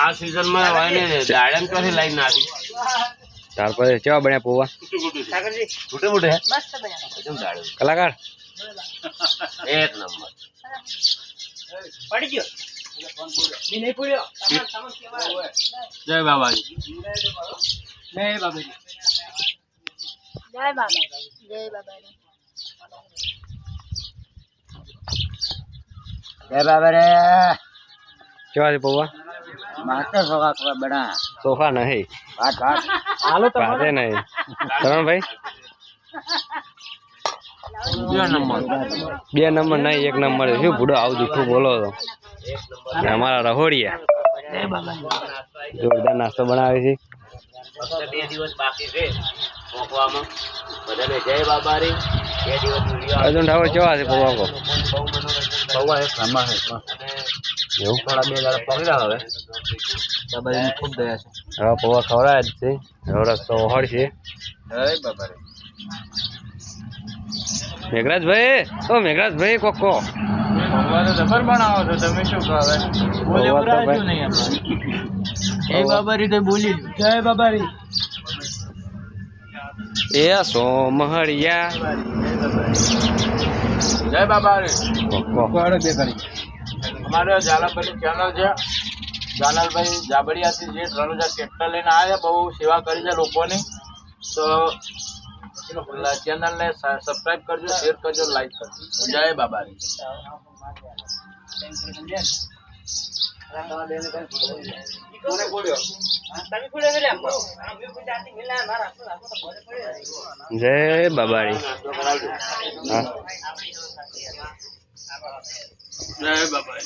આ સીઝનમાં હોય ને દાડમ ક્યાંથી લાઈન નાખી તાર પર કેવા બન્યા પૌવા? મોટે મોટે મસ્ત બન્યા. કલાકાર? એક નંબર. પડી ગયો. ઈ નહીં પડ્યો જય બાબાજી. જય બાબા જય બાબા જય બાબા જય બાબા રે કેવા છે પૌવા? માસ્ટર સોખા થોડા બડા. સોખા નહીં. વાત વાત હાલો પાસે નહીં. કરણભાઈ બે નંબર. બે નંબર નહીં એક નંબર. શું ભૂડો આવું જૂઠું બોલો તો અમારા રહોડિયા. જોરદાર નાસ્તો બનાવે છે. બે દિવસ બાકી છે મોકવામાં બધાને જય બાબા બે દિવસ અર્જુન ઠાકોર કેવા છે પૌવા કો એક નંબર છે એવું? થોડા બે દાડા પકડ્યા હવે. બાબાજીની ખૂબ દયા છે. હવે પૌવા ખવડાય જ છે. હવે રસ્તો જય મેઘરાજભાઈ ઓ મેઘરાજભાઈ કોકો જબર બનાવો છો તમે શું કહો હવે? બોલે ઉભરાયું નહીં જય બાબા રે કઈ બોલી જય બાબા રી એ સોમહળિયા જય બાબા રે કોકો અમારે ઝાલાભાઈ ચેનલ છે. જાનલભાઈ જાબડિયાથી જે ત્રણ હજાર ટ્રેક્ટર લઈને આવ્યા બહુ સેવા કરી છે લોકોની. તો ચેનલને સબસ્ક્રાઇબ કરજો શેર કરજો લાઈક કરજો. જય બાબા રે તમે પડ્યો એટલે આમ અમે ગુજરાતી મિલા મારા જય બાબારી. જય બાબા.